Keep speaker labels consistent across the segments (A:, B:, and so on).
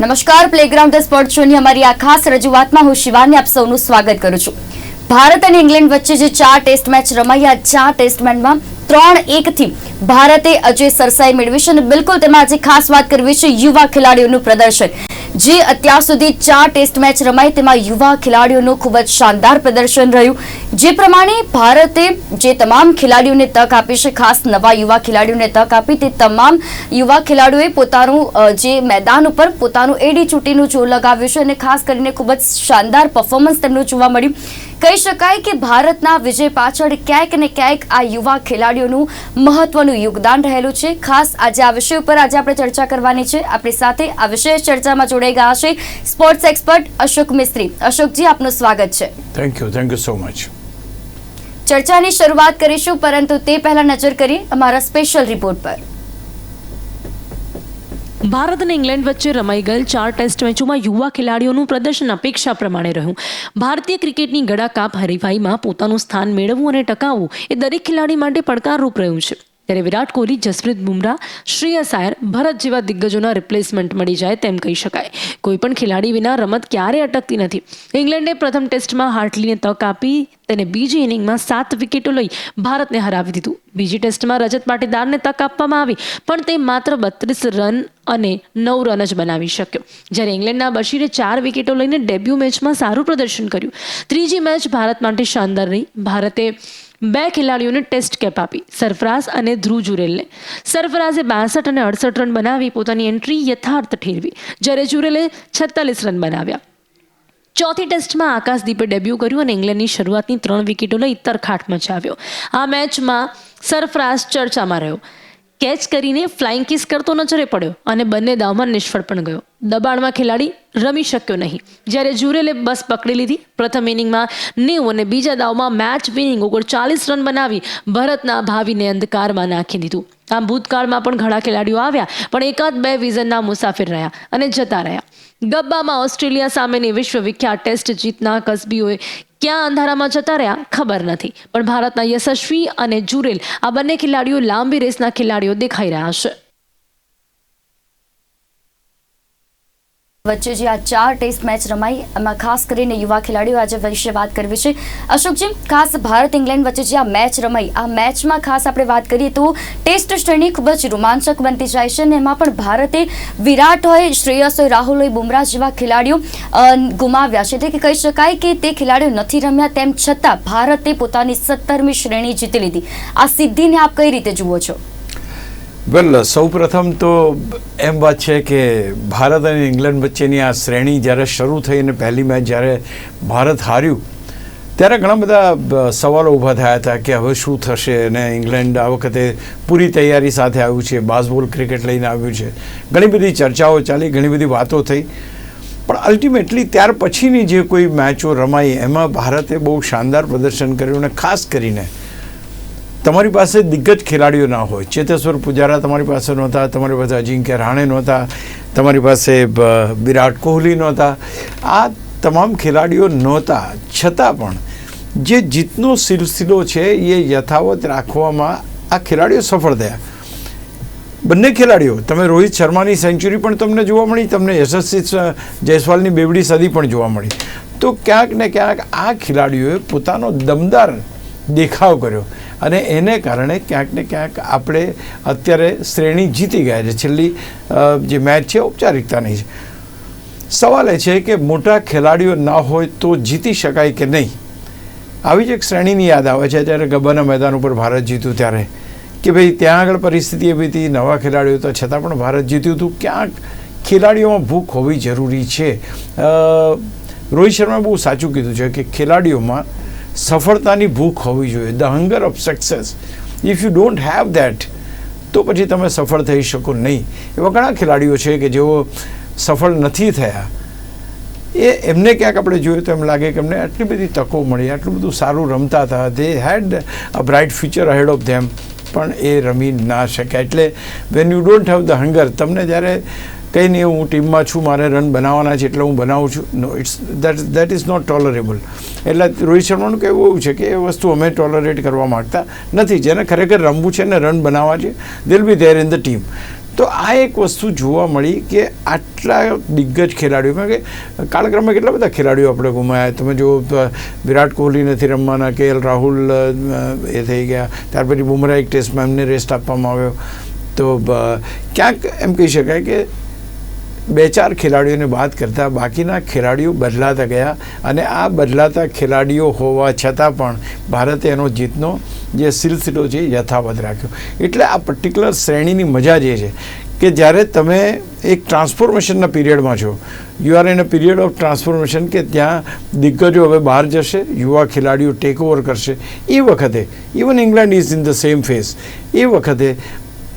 A: નમસ્કાર playground the sport શોની અમારી આ ખાસ રજૂઆતમાં હું શિવાની આપ સૌનું સ્વાગત કરું છું. ભારત અને ઇંગ્લેન્ડ વચ્ચે જે ચાર ટેસ્ટ મેચ રમાઈ, આ ચાર ટેસ્ટ મેચમાં ત્રણ એકથી ભારતે અજય સરસાઈ મેળવી છે અને બિલકુલ તેમાં આજે ખાસ વાત કરવી છે યુવા ખેલાડીઓનું પ્રદર્શન. જે અત્યાર સુધી ચાર ટેસ્ટ મેચ રમાઈ તેમાં યુવા ખેલાડીઓનું ખૂબ જ શાનદાર પ્રદર્શન રહ્યું. જે પ્રમાણે ભારતે જે તમામ ખેલાડીઓને તક આપી છે, ખાસ નવા યુવા ખેલાડીઓને તક આપી, તે તમામ યુવા ખેલાડીઓએ પોતાનું જે મેદાન ઉપર પોતાનું એડી ચૂંટીનું જોર લગાવ્યું છે અને ખાસ કરીને ખૂબ જ શાનદાર પરફોર્મન્સ તેમનું જોવા મળ્યું. કહી શકાય કે ભારતના વિજય પાછળ ક્યાંક ને ક્યાંક આ યુવા ખેલાડીઓનું મહત્વનું યોગદાન રહેલું છે. ખાસ આજે આ વિષય ઉપર આજે આપણે ચર્ચા કરવાની છે. આપણી સાથે આ વિશેષ ચર્ચામાં જોડાઈ ગયા છે સ્પોર્ટ્સ એક્સપર્ટ અશોક મિસ્ત્રી. અશોકજી આપનું સ્વાગત છે.
B: Thank you thank you so much
A: ચર્ચાની શરૂઆત કરીશું પરંતુ તે પહેલા નજર કરીએ અમારા સ્પેશિયલ રિપોર્ટ પર.
C: ભારત અને ઇંગ્લેન્ડ વચ્ચે રમાઈ ગયેલ ચાર ટેસ્ટ મેચોમાં યુવા ખેલાડીઓનું પ્રદર્શન અપેક્ષા પ્રમાણે રહ્યું. ભારતીય ક્રિકેટની ગળાકાપ હરીફાઈમાં પોતાનું સ્થાન મેળવવું અને ટકાવવું એ દરેક ખેલાડી માટે પડકારરૂપ રહ્યું છે. ત્યારે વિરાટ કોહલી, જસપ્રીત બુમરાહ, શ્રેયસ આયર, ભરત જેવા દિગ્ગજોના રિપ્લેસમેન્ટ મળી જાય તેમ કહી શકાય. કોઈ પણ ખેલાડી વિના રમત ક્યારેય અટકતી નથી. ઇંગ્લેન્ડે પ્રથમ ટેસ્ટમાં હાર્ટલીને તક આપી તેને બીજી ઇનિંગમાં સાત વિકેટો લઈ ભારતને હરાવી દીધું. બીજી ટેસ્ટમાં રજત પાટીદારને તક આપવામાં આવી, પણ તે માત્ર બત્રીસ રન અને નવ રન જ બનાવી શક્યો. જ્યારે ઇંગ્લેન્ડના બશીરે ચાર વિકેટો લઈને ડેબ્યુ મેચમાં સારું પ્રદર્શન કર્યું. ત્રીજી મેચ ભારત માટે શાનદાર રહી. ભારતે બે ખેલાડીઓને ટેસ્ટ કેપ આપી. સરફરાઝ અને ધ્રુવ જુરેલને. સરફરાઝે બાસઠ અને અડસઠ રન બનાવી, પોતાની એન્ટ્રી યથાર્થ ઠેરવી. જ્યારે જુરેલે છત્તાલીસ રન બનાવ્યા. ચોથી ટેસ્ટમાં આકાશદીપે ડેબ્યુ કર્યું અને ઇંગ્લેન્ડની શરૂઆતની ત્રણ વિકેટો લઈ તરખાટ મચાવ્યો. આ મેચમાં સરફરાઝ ચર્ચામાં રહ્યો. કેચ કરીને ફ્લાઇંગ કિસ કરતો નજરે પડ્યો અને બંને દાવમાં નિષ્ફળ પણ ગયો. દબાણમાં ખેલાડી રમી શક્યો નહીં. જ્યારે જુરેલે બસ પકડી લીધી, પ્રથમ ઇનિંગમાં નેવું અને બીજા દાવમાં મેચ વિનિંગ ઓગણચાલીસ રન બનાવી ભરતના ભાવિને અંધકારમાં નાખી દીધું. આમ ભૂતકાળમાં પણ ઘણા ખેલાડીઓ આવ્યા, પણ એકાદ બે વિઝનના મુસાફિર રહ્યા અને જતા રહ્યા. ગબ્બામાં ઓસ્ટ્રેલિયા સામેની વિશ્વ વિખ્યાત ટેસ્ટ જીતના કસબીઓએ ક્યાં અંધારામાં જતા રહ્યા, ખબર નથી. પણ ભારતના યશસ્વી અને જુરેલ આ બંને ખેલાડીઓ લાંબી રેસના ખેલાડીઓ દેખાઈ રહ્યા છે.
A: વચ્ચે જે આ ચાર ટેસ્ટ મેચ રમાઈ, એમાં ખાસ કરીને યુવા ખેલાડીઓ આજે વિશે વાત કરવી છે. અશોકજી, ખાસ ભારત ઇંગ્લેન્ડ વચ્ચે જે આ મેચ રમાઈ, આ મેચમાં ખાસ આપણે વાત કરીએ તો ટેસ્ટ શ્રેણી ખૂબ જ રોમાંચક બનતી જાય છે અને એમાં પણ ભારતે વિરાટ હોય, શ્રેયસ હોય, રાહુલ હોય, બુમરાહ જેવા ખેલાડીઓ ગુમાવ્યા છે. એટલે કે કહી શકાય કે તે ખેલાડીઓ નથી રમ્યા, તેમ છતાં ભારતે પોતાની સત્તરમી શ્રેણી જીતી લીધી. આ સિદ્ધિને આપ કઈ રીતે જુઓ છો?
B: વેલ સૌ પ્રથમ તો એમ વાત છે કે ભારત અને ઇંગ્લેન્ડ વચ્ચેની આ શ્રેણી જ્યારે શરૂ થઈ અને પહેલી મેચ જ્યારે ભારત હાર્યું, ત્યારે ઘણા બધા સવાલો ઊભા થયા હતા કે હવે શું થશે અને ઇંગ્લેન્ડ આ વખતે પૂરી તૈયારી સાથે આવ્યું છે, બાસબોલ ક્રિકેટ લઈને આવ્યું છે. ઘણી બધી ચર્ચાઓ ચાલી, ઘણી બધી વાતો થઈ. પણ અલ્ટિમેટલી ત્યાર પછીની જે કોઈ મેચો રમાઈ, એમાં ભારતે બહુ શાનદાર પ્રદર્શન કર્યું અને ખાસ કરીને તમારી પાસે દિગ્ગજ ખેલાડીઓ ના હોય. ચેતેશ્વર પુજારા તમારી પાસે નહોતા, તમારી પાસે અજિંક્ય રાણે નહોતા, તમારી પાસે વિરાટ કોહલી નહોતા. આ તમામ ખેલાડીઓ નહોતા. છતાં પણ જે જીતનો સિલસિલો છે એ યથાવત રાખવામાં આ ખેલાડીઓ સફળ થયા. બંને ખેલાડીઓ, તમે રોહિત શર્માની સેન્ચુરી પણ તમને જોવા મળી, તમને યશસ્વી જયસ્વાલની બેવડી સદી પણ જોવા મળી. તો ક્યાંક ને ક્યાંક આ ખેલાડીઓએ પોતાનો દમદાર દેખાવ કર્યો. અને એને કારણે ક્યાંક ને ક્યાંક આપણે અત્યારે શ્રેણી જીતી ગયા છે. છેલ્લી જે મેચ છે, ઔપચારિકતાની છે. સવાલ એ છે કે મોટા ખેલાડીઓ ના હોય તો જીતી શકાય કે નહીં? આવી જ એક શ્રેણીની યાદ આવે છે જ્યારે ગબ્બાના મેદાન ઉપર ભારત જીત્યું ત્યારે. કે ભાઈ, ત્યાં આગળ પરિસ્થિતિ એવી હતી, નવા ખેલાડીઓ હતા, છતાં પણ ભારત જીત્યું હતું. ક્યાંક ખેલાડીઓમાં ભૂખ હોવી જરૂરી છે. રોહિત શર્માએ બહુ સાચું કીધું છે કે ખેલાડીઓમાં સફળતાની ભૂખ હોવી જોઈએ. The hunger of success if you don't have that તો પછી તમે સફળ થઈ શકો નહીં. એવા ઘણા ખેલાડીઓ છે કે જેઓ સફળ નથી થયા. એ એમને ક્યાંક આપણે જોયું તો એમ લાગે કે એમને આટલી બધી તકો મળી, આટલું બધું સારું રમતા હતા. They had a bright future ahead of them પણ એ રમી ના શક્યા. એટલે when you don't have the hunger તમને જ્યારે કંઈ નહીં, હું ટીમમાં છું, મારે રન બનાવવાના છે એટલે હું બનાવું છું. No it's that that is not tolerable એટલે રોહિત શર્માનું કહેવું એવું છે કે એ વસ્તુ અમે ટોલરેટ કરવા માગતા નથી. જેને ખરેખર રમવું છે ને રન બનાવવા છે will be there in the team તો આ એક વસ્તુ જોવા મળી કે આટલા દિગ્ગજ ખેલાડીઓ કારણ કે કાળક્રમે કેટલા બધા ખેલાડીઓ આપણે ગુમાયા. તમે જો વિરાટ કોહલી નથી રમવાના, કે એલ રાહુલ એ થઈ ગયા. ત્યાર પછી બુમરાહ એક ટેસ્ટમાં એમને રેસ્ટ આપવામાં આવ્યો. તો ક્યાંક એમ કહી શકાય કે બે ચાર ખેલાડીઓને બાદ કરતાં બાકીના ખેલાડીઓ બદલાતા ગયા અને આ બદલાતા ખેલાડીઓ હોવા છતાં પણ ભારતે એનો જીતનો જે સિલસિલો છે યથાવત રાખ્યો. એટલે આ પર્ટિક્યુલર શ્રેણીની મજા જે છે કે જ્યારે તમે એક ટ્રાન્સફોર્મેશનના પીરિયડમાં છો you are in a period of transformation કે ત્યાં દિગ્ગજો હવે બહાર જશે, યુવા ખેલાડીઓ ટેક ઓવર કરશે. એ વખતે even England is in the same phase એ વખતે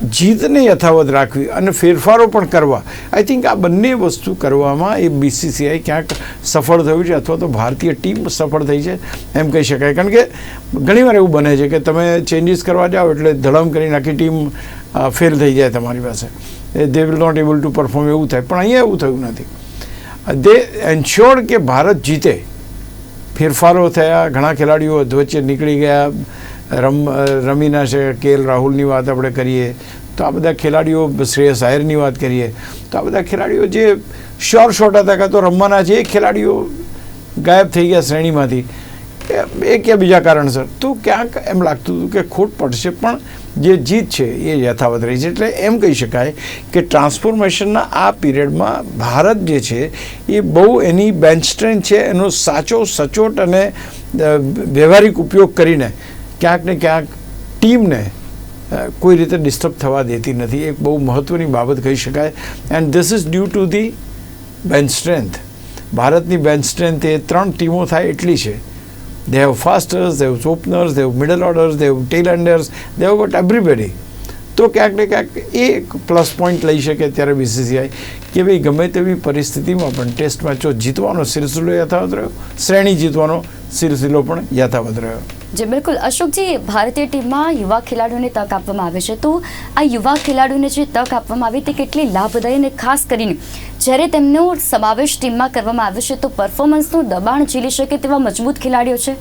B: જીતને યથાવત રાખવી અને ફેરફારો પણ કરવા. આઈ થિંક આ બંને વસ્તુ કરવામાં એ બીસીસીઆઈ ક્યાંક સફળ થયું છે અથવા તો ભારતીય ટીમ સફળ થઈ છે એમ કહી શકાય. કારણ કે ઘણીવાર એવું બને છે કે તમે ચેન્જીસ કરવા જાઓ એટલે ધડમ કરીને આખી ટીમ ફેલ થઈ જાય તમારી પાસે. They will not able to perform એવું થાય. પણ અહીંયા એવું થયું નથી. દે એન્શ્યોર કે ભારત જીતે. ફેરફારો થયા, ઘણા ખેલાડીઓ વચ્ચે નીકળી ગયા. રમ, રમીના છે કે એલ રાહુલની વાત આપણે કરીએ, તો આ બધા ખેલાડીઓ, શ્રેયસ આયરની વાત કરીએ, તો આ બધા ખેલાડીઓ જે શ્યોર શોટ હતા કાં તો રમવાના છે, એ ખેલાડીઓ ગાયબ થઈ ગયા શ્રેણીમાંથી. એ કે બીજા કારણસર? તો ક્યાંક એમ લાગતું હતું કે ખોટ પડશે, પણ જે જીત છે એ યથાવત રહી છે. એટલે એમ કહી શકાય કે ટ્રાન્સફોર્મેશનના આ પીરિયડમાં ભારત જે છે, એ બહુ એની બેન્ચ સ્ટ્રેન્થ છે, એનો સાચો, સચોટ અને વ્યવહારિક ઉપયોગ કરીને ક્યાંક ને ક્યાંક ટીમને કોઈ રીતે ડિસ્ટર્બ થવા દેતી નથી. એક બહુ મહત્ત્વની બાબત કહી શકાય. And this is due to the bench strength ભારતની બેન્ચ સ્ટ્રેન્થ એ ત્રણ ટીમો થાય એટલી છે. They have fasters they have openers they have middle orders they have tail enders they have got everybody તો ક્યાંક ને ક્યાંક એ એક પ્લસ પોઈન્ટ લઈ શકે ત્યારે બીસીસીઆઈ કે ભાઈ ગમે તેવી પરિસ્થિતિમાં પણ ટેસ્ટ મેચો જીતવાનો સિલસિલો યથાવત રહ્યો? શ્રેણી જીતવાનો સિલસિલો પણ યથાવત રહ્યો.
A: જે બિલકુલ અશોકજી, ભારતીય ટીમમાં યુવા ખેલાડીઓને તક આપવામાં આવે છે. તો આ યુવા ખેલાડીઓને જે તક આપવામાં આવી તે કેટલી લાભદાયી અને ખાસ કરીને જ્યારે તેમનો સમાવેશ ટીમમાં કરવામાં આવે છે, તો પરફોર્મન્સનું દબાણ ઝીલી શકે તેવા મજબૂત ખેલાડીઓ છે?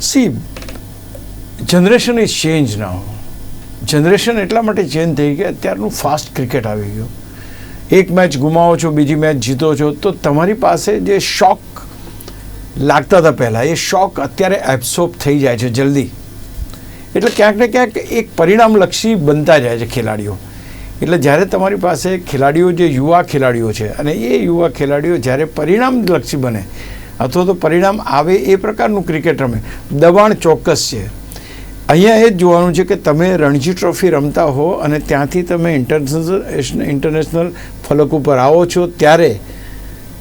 B: See generation is change now generation એટલા માટે ચેન્જ થઈ કે અત્યારનું ફાસ્ટ ક્રિકેટ આવી ગયું. એક મેચ ગુમાવો છો, બીજી મેચ જીતો છો, તો તમારી પાસે જે શોક લાગતા હતા પહેલાં. એ શોક અત્યારે એબ્સોર્બ થઈ જાય છે જલ્દી. એટલે ક્યાંક ને ક્યાંક એક પરિણામલક્ષી બનતા જાય છે ખેલાડીઓ. એટલે જ્યારે તમારી પાસે ખેલાડીઓ જે યુવા ખેલાડીઓ છે અને એ યુવા ખેલાડીઓ જ્યારે પરિણામલક્ષી બને, અથવા તો પરિણામ આવે એ પ્રકારનું ક્રિકેટ રમે. દબાણ ચોક્કસ છે. અહીંયા એ જ જોવાનું છે કે તમે રણજી ટ્રોફી રમતા હો અને ત્યાંથી તમે ઇન્ટરનેશનલ ઇન્ટરનેશનલ ફલક ઉપર આવો છો, ત્યારે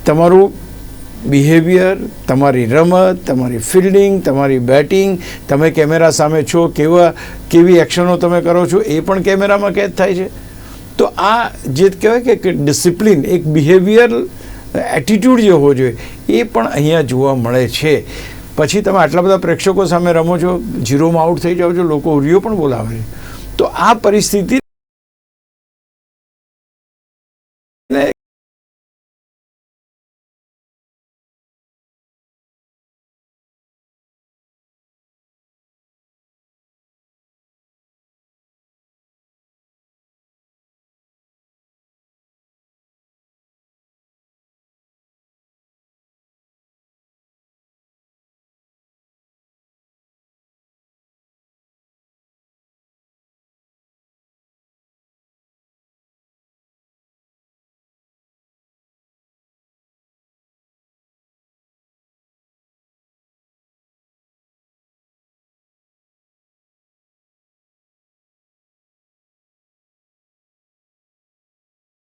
B: તમારું બિહેવિયર તમારી રમત, તમારી ફિલ્ડિંગ તમારી બેટિંગ તમે કેમેરા સામે છો, કેવા, કેવી એક્શનો તમે કરો છો, એ પણ કેમેરામાં કેદ થાય છે. તો આ જે કહેવાય કે ડિસિપ્લિન એક બિહેવિયર એટીટ્યૂડ જે હોવો જોઈએ, એ પણ અહીંયા જોવા મળે છે. પછી તમે આટલા બધા પ્રેક્ષકો સામે રમો છો ઝીરોમાં આઉટ થઈ જાઓ છો, લોકો ઉરીઓ પણ બોલાવે છે. તો આ પરિસ્થિતિ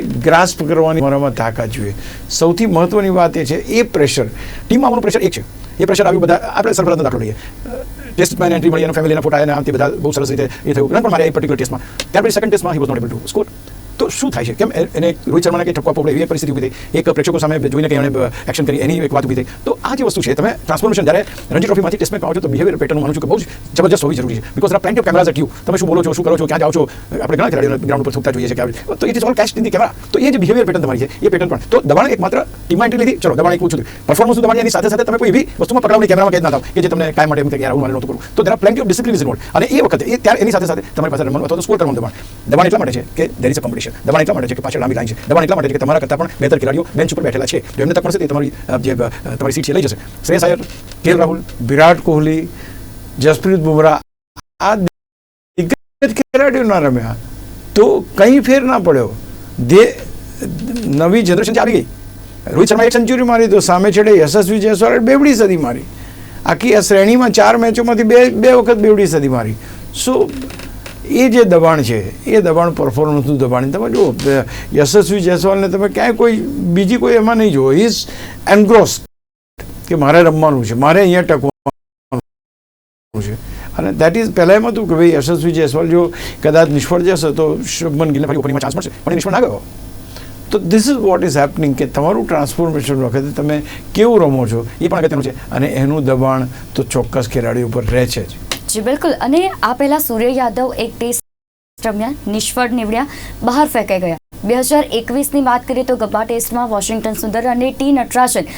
B: ગ્રાસ્પ કરવાની મારામાં તાકાત જોઈએ. સૌથી મહત્વની વાત એ છે, એ પ્રેશર. ટીમમાં આપણું પ્રેશર એક છે. એ પ્રેશર આવ્યું બધા આપણે સરફરાજનો દાખલો લઈએ. ટેસ્ટ મેન એન્ટ્રી મળી એના ફેમિલીના ફોટા અને આમથી બધા બહુ સરસ રીતે એ થયું. પણ મારે એ પર્ટિક્યુલર ટેસ્ટમાં. ત્યાર પછી સેકન્ડ ટેસ્ટમાં he was not able to score
D: તો શું થાય છે? કેમ એને રોહિત શર્માને કંઈ ઠપકો આપવો પડે એવી પરિસ્થિતિ ઊભી થઈ. એક પ્રેક્ષકો સામે જોઈને કે એણે એક્શન કરી, એની એક વાત ઊભી થઈ. તો આ જે વસ્તુ છે, તમે ટ્રાન્સફોર્મેશન જ્યારે રણજી ટ્રોફીમાંથી ટેસ્ટ મેચમાં આવો છો, તો બિહેવિયર પેટર્ન માનું છું કે બહુ જ જબરજસ્ત હોવી જરૂરી છે. Because plenty of cameras at તમે શું બોલો છો, શું કરો છો, ક્યાં જાઓ છો? આપણે ઘણા ખેલાડીઓને ગ્રાઉન્ડ ઉપર થૂકતા જોઈએ છે કે તો it is all cash in the camera તો એ જે બિહેવિયર પેટર્ન તમારી છે, એ પેટર્ન પણ. તો દબાણ એક માત્ર ટીમમાં એન્ટ્રી લીધી. ચલો, દબાણ એક પૂછું પરફોર્મન્સ દબાણ એની સાથે સાથે તમે કોઈ એવી વસ્તુમાં પકડાવવાની કેમેરામાં કેદ ના થાવ કે જે તમને કાંઈ માટે એમ કે યાર, હું મારે નહોતું કરવું. તો there plenty of discipline is involve અને એ વખતે, એ ત્યારે એની સાથે સાથે તમારી પાસે રમવાનું અથવા તો સ્કોર કરવાનું દબાણ. દબાણ એટલા માટે છે કે દેર ઇઝ અ કોમ્પિટિશન દબાણ એટલા માટે છે કે પાછળ લાંબી લાઈન છે. દબાણ એટલા માટે છે કે તમારા કરતાં પણ બહેતર ખેલાડીઓ બેન્ચ ઉપર બેઠેલા છે. જો એમને તક મળશે તે તમારી જે તમારી સીટ છે લઈ જશે. શ્રેયસ આયર કે રાહુલ?
B: વિરાટ કોહલી જસપ્રીત બુમરાહ આ દિગ્ગજ ખેલાડીઓ ના રમ્યા. તો કંઈ ફેર ના પડ્યો. દે નવી જનરેશન ચાલી આવી ગઈ.
D: રોહિત શર્મા
B: એક સેન્ચુરી મારી તો સામે છેડે યશસ્વી જયસ્વાલે બેવડી સદી મારી. આખી આ શ્રેણીમાં ચાર મેચોમાંથી બે બે વખત બેવડી સદી મારી. સો એ જે દબાણ છે, એ દબાણ પરફોર્મન્સનું દબાણ. તમે જુઓ યશસ્વી જયસ્વાલને તમે ક્યાંય કોઈ, બીજી કોઈ એમાં નહીં જુઓ. ઇઝ એનગ્રોસ કે મારે રમવાનું છે, મારે અહીંયા ટકવાનું છે. અને દેટ ઇઝ પહેલાં એમ હતું કે ભાઈ યશસ્વી જયસ્વાલ જો કદાચ નિષ્ફળ જશે તો શુભમન ગિલને
D: ફરી ઓપનિંગમાં ચાન્સ મળશે. પણ નિષ્ફળ ના ગયો.
B: તો this is what is happening કે તમારું ટ્રાન્સફોર્મેશન વખતે તમે કેવું રમો છો,
D: એ પણ અગત્યનું છે.
B: અને એનું દબાણ તો ચોક્કસ ખેલાડીઓ ઉપર રહે છે જ.
A: જી, બિલકુલ. અને આ પહેલા સૂર્ય યાદવ એક ટેસ્ટ રમ્યા નિષ્ફળ નીવડ્યા, બહાર ફેંકાઈ ગયા. બે હજાર એકવીસની વાત કરીએ તો ગબ્બા ટેસ્ટમાં વોશિંગ્ટન સુંદર અને ટી નટરાજન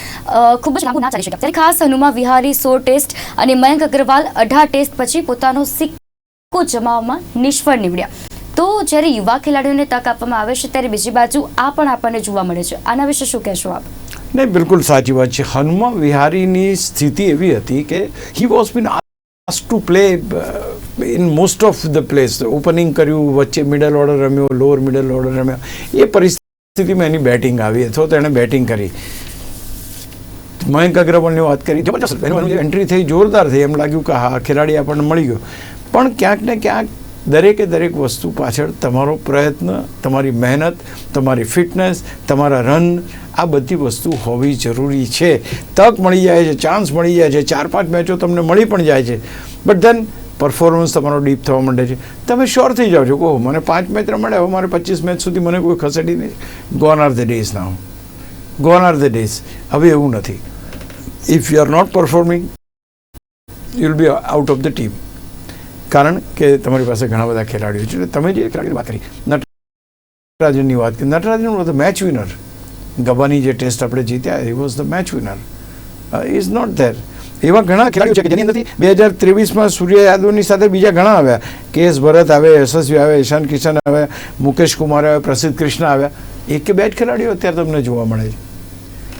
A: ખૂબ જ લાંબુ ના ચાલી શક્યા. ખાસ હનુમા વિહારી સોળ ટેસ્ટ અને મયંક અગ્રવાલ અઢાર ટેસ્ટ પછી પોતાનો સિક્કો જમાવવામાં નિષ્ફળ નીવડ્યા. તો જ્યારે યુવા ખેલાડીઓને તક આપવામાં આવે છે, ત્યારે બીજી બાજુ આ પણ આપણને જોવા મળે છે. આના વિશે શું કહેશો આપ?
B: નહીં, બિલકુલ સાચી વાત છે. હનુમા વિહારીની સ્થિતિ એવી હતી કે he was been ask to play in most of the place opening કર્યું, વચ્ચે મિડલ ઓર્ડર રમ્યો લોઅર મિડલ ઓર્ડર રમ્યો, એ પરિસ્થિતિમાં એની બેટિંગ આવી. અથવા તો એણે બેટિંગ કરી. મયંક અગ્રવાલની વાત કરી.
D: જબરજસ્ત.
B: એન્ટ્રી થઈ, જોરદાર થઈ. એમ લાગ્યું કે હા ખેલાડી આપણને મળી ગયો. પણ ક્યાંક ને ક્યાંક દરેકે દરેક વસ્તુ પાછળ તમારો પ્રયત્ન, તમારી મહેનત, તમારી ફિટનેસ, તમારા રન, આ બધી વસ્તુ હોવી જરૂરી છે. તક મળી જાય છે ચાન્સ મળી જાય છે, ચાર પાંચ મેચો તમને મળી પણ જાય છે. બટ ધેન પરફોર્મન્સ તમારો ડીપ થવા માંડે છે. તમે શ્યોર થઈ જાઓ છો કહો મને પાંચ મેચ રમાડે હવે મારે પચીસ મેચ સુધી મને કોઈ ખસેડી નહીં. Gone are the days now gone are the days હવે એવું નથી. If you are not performing you will be out of the team કારણ કે તમારી પાસે ઘણા બધા ખેલાડીઓ છે. એટલે તમે જે ખેલાડીની વાત કરી. નટરાજનની વાત કરી. Natarajan was the match winner ગબાની જે ટેસ્ટ આપણે જીત્યા એ was the match winner is not there એવા ઘણા ખેલાડીઓ છે કે જેની અંદરથી બે હજાર ત્રેવીસમાં સૂર્ય યાદવની સાથે બીજા ઘણા આવ્યા. કે એસ ભરત આવે, યશસ્વી આવે, ઈશાન કિશન આવે, મુકેશ કુમાર આવે, પ્રસિદ્ધ કૃષ્ણ આવ્યા. એક કે બે જ ખેલાડીઓ અત્યારે તમને જોવા મળે છે.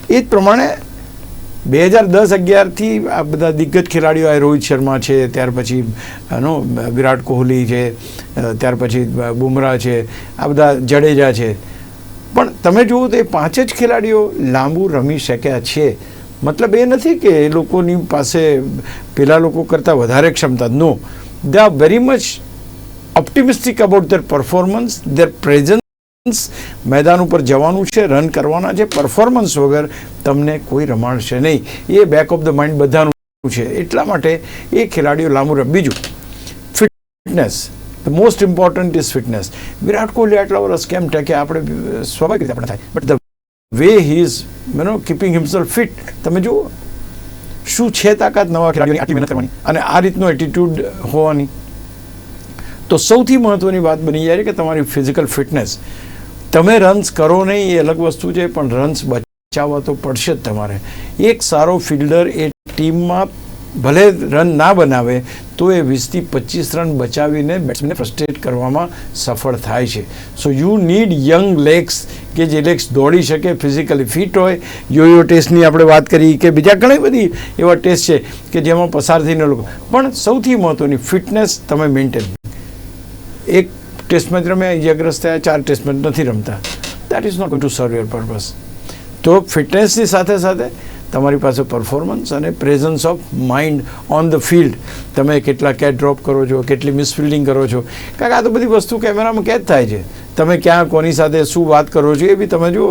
B: એ જ પ્રમાણે બે હજાર દસ અગિયારથી આ બધા દિગ્ગજ ખેલાડીઓ આ રોહિત શર્મા છે, ત્યાર પછી નો, વિરાટ કોહલી છે ત્યાર પછી બુમરાહ છે, આ બધા જડેજા છે. પણ તમે જુઓ તો એ પાંચ જ ખેલાડીઓ લાંબુ રમી શક્યા છે. મતલબ એ નથી કે એ લોકોની પાસે પેલા લોકો કરતાં વધારે ક્ષમતા. No they are very much optimistic about their performance their presence મેદાન ઉપર જવાનું છે રન કરવાના છે પરફોર્મન્સ વગર તમને કોઈ રમાડશે નહીં. એ બેક ઓફ ધ માઇન્ડ બધાનું છે. એટલા માટે એ ખેલાડીઓ લાંબુ રમ. બીજું fitness the most important is fitness Virat Kohli આટલા વર્ષ કેમ ટકે? આપણે, સ્વાભાવિક રીતે આપણે થાય. But the way he is you keeping himself fit તમે જુઓ. શું છે તાકાત નવા ખેલાડીઓની
D: આટલી મહેનત કરવાની?
B: અને આ રીતનો એટીટ્યુડ હોવાની. તો સૌથી મહત્ત્વની વાત બની જાય કે તમારી ફિઝિકલ ફિટનેસ તમે રન્સ કરો નહીં, એ અલગ વસ્તુ છે, પણ રન્સ બચાવવા તો પડશે જ તમારે. એક સારો ફિલ્ડર એ ટીમમાં ભલે રન ના બનાવે, તો એ વીસથી પચીસ રન બચાવીને બેટ્સમેનને ફ્રસ્ટ્રેટ કરવામાં સફળ થાય છે. So you need young legs કે જે લેગ્સ દોડી શકે ફિઝિકલી ફિટ હોય. યોયો ટેસ્ટની આપણે વાત કરી કે બીજા ઘણી બધી એવા ટેસ્ટ છે કે જેમાં પસાર થઈને લોકો પણ સૌથી મહત્ત્વની ફિટનેસ તમે મેન્ટેન એક ટેસ્ટ મેચ રમ્યા, ઇજાગ્રસ્ત થયા, ચાર ટેસ્ટ મેચ નથી રમતા. That is not to serve your purpose તો ફિટનેસની સાથે સાથે તમારી પાસે પરફોર્મન્સ અને presence of mind on the field તમે કેટલા કેચ ડ્રોપ કરો છો, કેટલી મિસફિલ્ડિંગ કરો છો. કારણ કે આ તો બધી વસ્તુ કેમેરામાં કેદ થાય છે. તમે ક્યાં, કોની સાથે શું વાત કરો છો એ બી તમે જુઓ,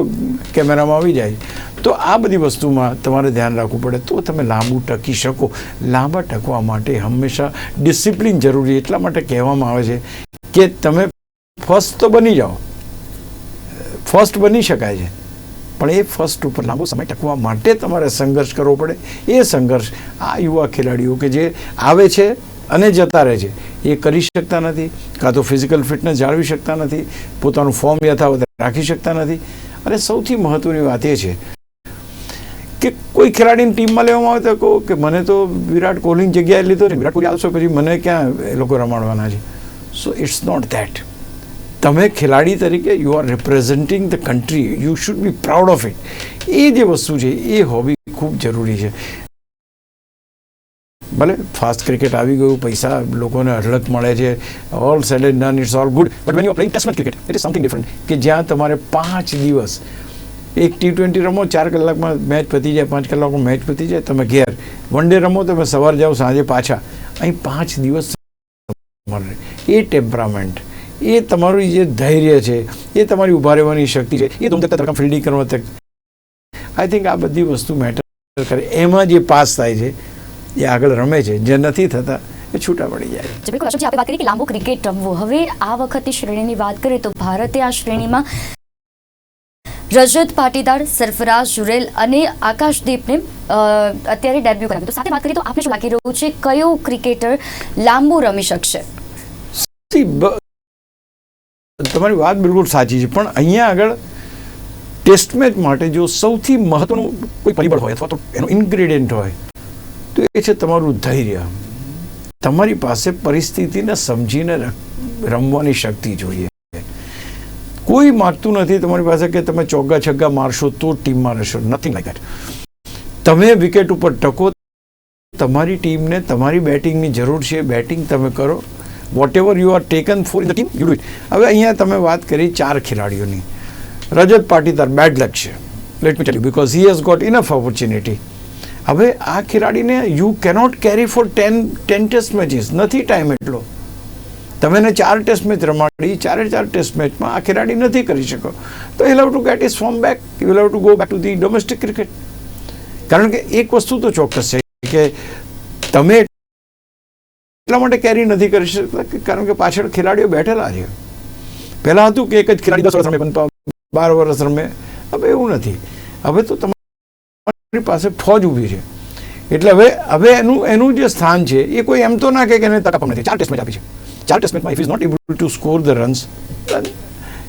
B: કેમેરામાં આવી જાય. તો આ બધી વસ્તુમાં તમારે ધ્યાન રાખવું પડે. તો તમે લાંબુ ટકી શકો. લાંબા ટકવા માટે હંમેશા ડિસિપ્લિન જરૂરી. એટલા માટે કહેવામાં આવે છે કે તમે ફર્સ્ટ તો બની જાઓ. ફર્સ્ટ બની શકાય છે. પણ એ ફર્સ્ટ ઉપર લાંબો સમય ટકવા માટે તમારે સંઘર્ષ કરવો પડે. એ સંઘર્ષ આ યુવા ખેલાડીઓ કે જે આવે છે અને જતા રહે છે, એ કરી શકતા નથી. કાં તો ફિઝિકલ ફિટનેસ જાળવી શકતા નથી. પોતાનું ફોર્મ યથાવત રાખી શકતા નથી. અને સૌથી મહત્ત્વની વાત એ છે કે કોઈ ખેલાડીને ટીમમાં લેવામાં આવે તો કહો કે, મને તો વિરાટ કોહલીની જગ્યાએ લીધો ને વિરાટ કોહલી આવશે પછી મને ક્યાં એ લોકો રમાડવાના છે? સો ઇટ્સ નોટ ધેટ તમે ખેલાડી તરીકે you are representing the country you should be proud of it એ જે વસ્તુ છે, એ હોવી ખૂબ જરૂરી છે. ભલે ફાસ્ટ ક્રિકેટ આવી ગયું, પૈસા લોકોને અઢળક મળે છે all said and done it's all good but when you playing test cricket it is something different કે જ્યાં તમારે પાંચ દિવસ, એક ટી ટ્વેન્ટી રમો, ચાર કલાકમાં મેચ પતી જાય, પાંચ કલાકમાં મેચ પતી જાય, તમે ઘેર. વન ડે રમો, તમે સવાર જાઓ, સાંજે પાછા. અહીં પાંચ દિવસ એ ટેમ્પરામેન્ટ એ તમારું જે ધૈર્ય છે, એ તમારી ઊભા રહેવાની શક્તિ છે, એ તમને તરફ ફિલ્ડિંગ કરવા તક આઈ થિંક આ બધી વસ્તુ મેટર કરે. એમાં જે પાસ થાય છે, એ આગળ રમે છે. જે નથી થતા, એ છૂટા પડી જાય.
A: છે બિલકુલ આપણે વાત કરી કે લાંબુ ક્રિકેટ રમવું. હવે આ વખતની શ્રેણીની વાત કરીએ તો ભારતે આ શ્રેણીમાં રજત પાટીદાર, સરફરાજ જુરેલ અને આકાશદીપને અત્યારે ડેબ્યુ કરાવ્યું સાથે વાત કરીએ તો આપને શું લાગી રહ્યું છે? કયો ક્રિકેટર લાંબુ રમી શકશે?
B: તમારી વાત બિલકુલ સાચી છે. પણ અહીંયા આગળ ટેસ્ટ મેચ માટે જો સૌથી મહત્વનું કોઈ પરિબળ હોય અથવા તો એનો ઇન્ગ્રેડિયન્ટ હોય, તો એ છે તમારું ધૈર્ય. તમારી પાસે પરિસ્થિતિને સમજીને રમવાની શક્તિ જોઈએ. કોઈ માગતું નથી તમારી પાસે કે તમે ચોગ્ગા છગ્ગા મારશો તો ટીમમાં રહેશો. નથિંગ લાઈક દેટ તમે વિકેટ ઉપર ટકો, તમારી ટીમને, તમારી બેટિંગની જરૂર છે બેટિંગ તમે કરો. Whatever you are taken for the team you do હવે અહીંયા તમે વાત કરી ચાર ખેલાડીઓની. રજત પાટીદાર બેડ લક છે. Let me tell you because he has got enough opportunity હવે આ ખેલાડીને you cannot carry for ten ten test matches નથી ટાઈમ એટલો. તમે એને ચાર ટેસ્ટ મેચ રમાડી, ચારે ચાર ટેસ્ટ મેચમાં આ ખેલાડી નથી કરી શકો. તો એ have to get his form back you have to go back to the domestic cricket કારણ કે એક વસ્તુ તો ચોક્કસ છે કે તમે એટલા માટે કેરી નથી કરી શકતા કારણ કે પાછળ ખેલાડીઓ બેઠેલા છે. પહેલાં હતું કે એક જ ખેલાડી દસ વર્ષ રમે બાર વર્ષ રમે. હવે એવું નથી. હવે તો તમારી પાસે ફોજ ઊભી છે. એટલે હવે હવે એનું એનું જે સ્થાન છે એ કોઈ એમ તો ના કે એને તક પણ નથી. ચાર ટેસ્ટ મેચ આપી છે. ચાર ટેસ્ટ મેચમાં if is not able to score the runs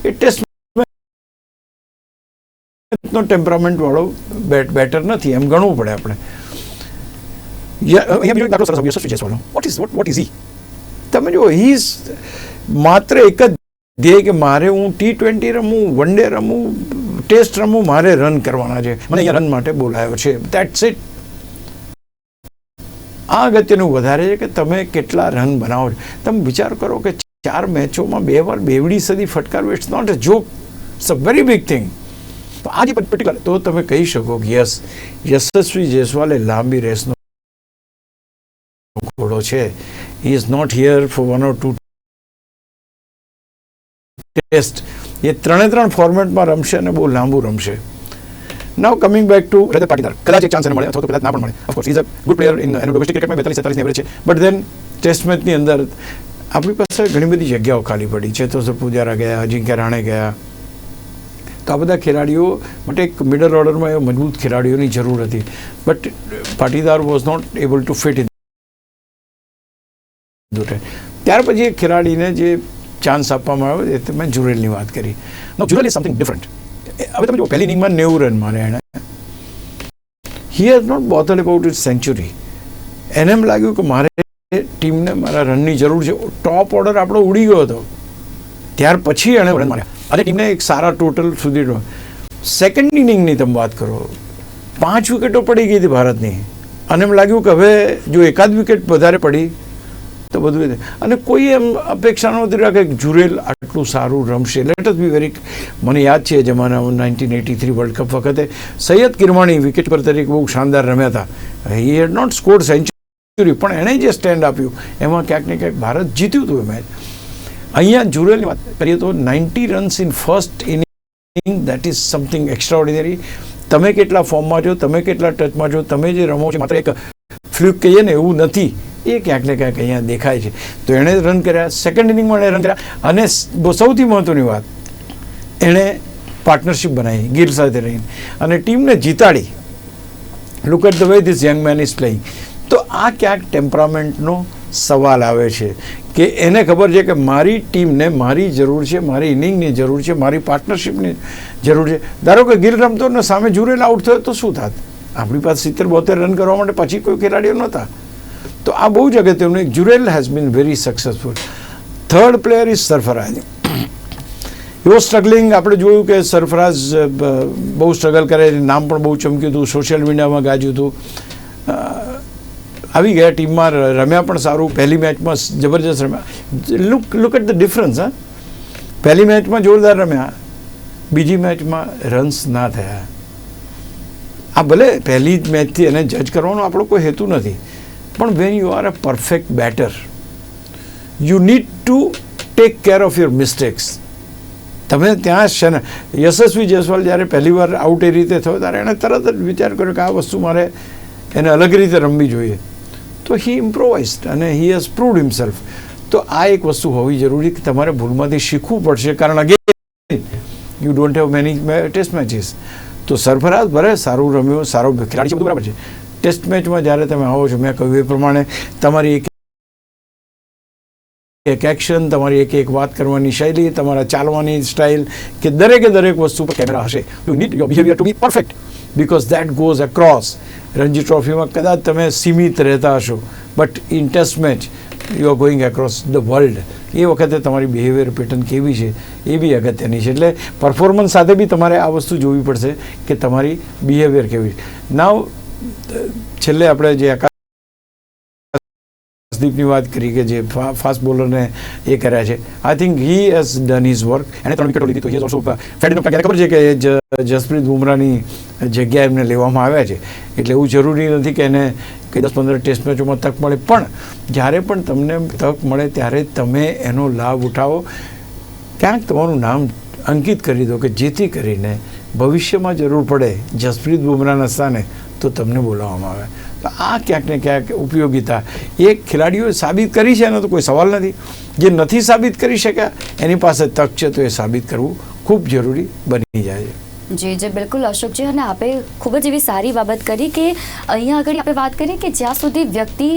B: A test નો ટેમ્પરામેન્ટ વાળો બેટ બેટર નથી. એમ ગણવું પડે આપણે. અહીંયા બીજો દાખલો તમે જો હી ઇઝ માત્ર એક જ ધ્યેય કે મારે હું ટી ટ્વેન્ટી રમું વન ડે રમું ટેસ્ટ રમું, મારે રન કરવાના છે. મને અહીંયા રન માટે બોલાયો છે. દેટ્સ ઇટ આ અગત્યનું વધારે છે કે તમે કેટલા રન બનાવો છો? તમે વિચાર કરો કે ચાર મેચોમાં બે વાર બેવડી સદી ફટકારવું it's not a joke it's a very big thing તો આજે પર્ટિક્યુલર તો તમે કહી શકો કે યસ, યશસ્વી જયસ્વાલે લાંબી રેસનો ઘોડો છે. He is not here for one or two test. એ ત્રણે ત્રણ ફોર્મેટમાં રમશે અને બહુ લાંબુ રમશે. Now coming back to Rajat Patidar કદાચ એક ચાન્સ એને મળે અથવા તો કદાચ ના પણ મળે. Of course is a good player in એનો ડોમેસ્ટિક ક્રિકેટમાં બેતાલીસ સત્તાલીસ એવરેજ છે. બટ દેન ટેસ્ટ મેચની અંદર, આપણી પાસે ઘણી બધી જગ્યાઓ ખાલી પડી છે. તો પૂજારા ગયા, અજિંક્ય રાણે ગયા. તો આ બધા ખેલાડીઓ માટે એક મિડલ ઓર્ડરમાં એ મજબૂત ખેલાડીઓની જરૂર હતી. But Patidar was not able to fit in ત્યાર પછી એક ખેલાડીને જે ચાન્સ આપવામાં આવ્યો, એ તમે જુરેલની વાત કરી. No Jurel is something different હવે તમે જો પહેલી ઇનિંગમાં નેવું રન મારે એણે. He has not bothered about it century એને એમ લાગ્યું કે મારે ટીમને મારા રનની જરૂર છે. ટોપ ઓર્ડર આપણો ઉડી ગયો હતો. ત્યાર પછી એણે રન માર્યા. અને ટીમને એક સારા ટોટલ સુધી સેકન્ડ ઇનિંગની તમે વાત કરો, પાંચ વિકેટો પડી ગઈ હતી ભારતની. અને એમ લાગ્યું કે હવે જો એકાદ વિકેટ વધારે પડી તો બધું થાય. અને કોઈ એમ અપેક્ષા નહોતી રાખે કે જુરેલ આટલું સારું રમશે. લેટ બી વેરી મને યાદ છે જમાનામાં nineteen eighty three world cup વખતે સૈયદ કિરમાણી વિકેટ પર તરીકે બહુ શાનદાર રમ્યા હતા. He had not score century પણ એણે જે સ્ટેન્ડ આપ્યું, એમાં ક્યાંક ને ક્યાંક ભારત જીત્યું હતું એ મેચ અહીંયા જુરેલની વાત કરીએ તો ninety runs in first inning that is something extra તમે કેટલા ફોર્મમાં છો, તમે કેટલા ટચમાં છો, તમે જે રમો છો, માત્ર એક ફ્લ્યુક કહીએ ને, એવું નથી. એ ક્યાંક ને ક્યાંક અહીંયા દેખાય છે. તો એણે રન કર્યા સેકન્ડ ઇનિંગમાં એણે રન કર્યા. અને સૌથી મહત્ત્વની વાત, એણે પાર્ટનરશિપ બનાવી ગીર સાથે રહીને. અને ટીમને જીતાડી. Look at the way this young man is playing તો આ ક્યાંક ટેમ્પરામેન્ટનો સવાલ આવે છે કે એને ખબર છે કે મારી ટીમને મારી જરૂર છે, મારી ઇનિંગની જરૂર છે, મારી પાર્ટનરશિપની જરૂર છે. ધારો કે ગીર રમતો સામે જુરેલ આઉટ થયો તો શું થાત? આપણી પાસે સિત્તેર બોતેર રન કરવા માટે પછી કોઈ ખેલાડીઓ નહોતા. તો આ બહુ જ અગત્યનું એક Jurel has been very successful third player is Sarfaraz એવો સ્ટ્રગલિંગ આપણે જોયું કે સરફરાઝ બહુ સ્ટ્રગલ કરે નામ પણ બહુ ચમક્યું હતું સોશિયલ મીડિયામાં ગાજ્યું હતું. આવી ગયા ટીમમાં રમ્યા પણ સારું. પહેલી મેચમાં જબરજસ્ત રમ્યા. Look look at the difference હા. પહેલી મેચમાં જોરદાર રમ્યા. બીજી મેચમાં રન્સ ના થયા. આ ભલે પહેલી જ મેચથી એને જજ કરવાનો આપણો કોઈ હેતુ નથી. પણ when you are a perfect batter you need to take care of your mistakes તમે ત્યાં છે ને, યશસ્વી જયસ્વાલ જ્યારે પહેલી વાર આઉટ એ રીતે થયો, ત્યારે એણે તરત જ વિચાર કર્યો કે આ વસ્તુ મારે એને અલગ રીતે રમવી જોઈએ. તો હી ઇમ્પ્રોવાઇઝડ અને હી હેઝ પ્રૂવડ હિમસેલ્ફ તો આ એક વસ્તુ હોવી જરૂરી કે તમારે ભૂલમાંથી શીખવું પડશે, કારણ again you don't have many test matches તો સરફરાઝ ભલે સારું રમ્યો, સારો ખેલાડી છે બરાબર છે. ટેસ્ટ મેચમાં જ્યારે તમે આવો છો, મેં કહ્યું એ પ્રમાણે તમારી એક એક એક્શન તમારી એક એક વાત કરવાની શૈલી, તમારા ચાલવાની સ્ટાઇલ કે દરેકે દરેક વસ્તુ પર કેમેરા હશે. You need your behaviour to be perfect because that goes across Ranji ટ્રોફીમાં કદાચ તમે સીમિત રહેતા હશો but in test match you are going across the world એ વખતે તમારી બિહેવિયર પેટર્ન કેવી છે, એ બી અગત્યની છે. એટલે પરફોર્મન્સ સાથે બી તમારે આ વસ્તુ જોવી પડશે કે તમારી બિહેવિયર કેવી છે. નાવ છેલ્લે આપણે જે આકાશદીપની વાત કરી કે જે ફાસ્ટ બોલરને એ કર્યા છે. I think he has done his work એને ત્રણ વિકેટો લીધી, તો હી ઓલ્સો ફેડ ખબર છે કે જસપ્રીત બુમરાની જગ્યાએ એમને લેવામાં આવ્યા છે? એટલે એવું જરૂરી નથી કે એને કે દસ પંદર ટેસ્ટ મેચોમાં તક મળે. પણ જ્યારે પણ તમને તક મળે, ત્યારે તમે એનો લાભ ઉઠાવો. ક્યાંક તમારું નામ અંકિત કરી દો કે જેથી કરીને ભવિષ્યમાં જરૂર પડે જસપ્રીત બુમરાના સ્થાને તો તમને બોલાવવામાં આવે. તો આ ક્યાંક ને ક્યાંક ઉપયોગીતા. એ ખેલાડીઓએ સાબિત કરી છે, એનો તો કોઈ સવાલ નથી. જે નથી સાબિત કરી શક્યા, એની પાસે તક છે, તો એ સાબિત કરવું ખૂબ જરૂરી બની જાય છે.
A: જી જી, બિલકુલ, અશોકજી, અને આપે ખૂબ જ એવી સારી બાબત કરી કે અહીંયા આગળ આપણે વાત કરીએ કે જ્યાં સુધી વ્યક્તિ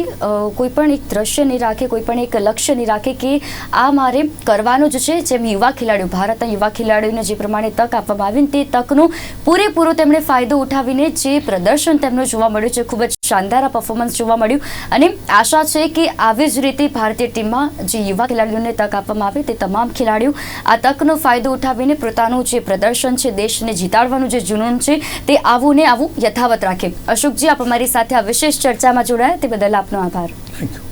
A: કોઈ પણ એક દ્રશ્ય નહીં રાખે, કોઈ પણ એક લક્ષ્ય નહીં રાખે કે આ મારે કરવાનું જ છે. જેમ યુવા ખેલાડીઓ, ભારતના યુવા ખેલાડીઓને જે પ્રમાણે તક આપવામાં આવી તે તકનો પૂરેપૂરો તેમણે ફાયદો ઉઠાવીને જે પ્રદર્શન તેમનું જોવા મળ્યું છે, ખૂબ જ શાનદાર પરફોર્મન્સ જોવા મળ્યું. અને આશા છે કે આવી જ રીતે ભારતીય ટીમમાં જે યુવા ખેલાડીઓને તક આપવામાં આવે તે તમામ ખેલાડીઓ આ તકનો ફાયદો ઉઠાવીને પોતાનું જે પ્રદર્શન છે, દેશને જીતાડવાનું જે જુનૂન છે તે આવું ને આવું યથાવત રાખે. અશોકજી આપ અમારી સાથે આ વિશેષ ચર્ચામાં જોડાયા તે બદલ આપનો આભાર.
B: થેન્ક યુ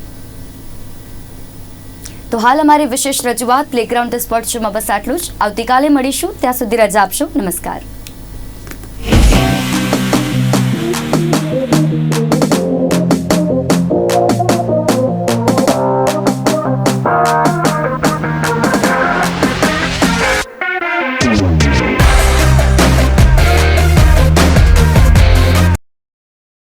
A: તો હાલ અમારી વિશેષ રજૂઆત પ્લેગ્રાઉન્ડ સ્પોર્ટ શોમાં બસ આટલું જ. આવતીકાલે મળીશું. ત્યાં સુધી રજા આપશો. નમસ્કાર.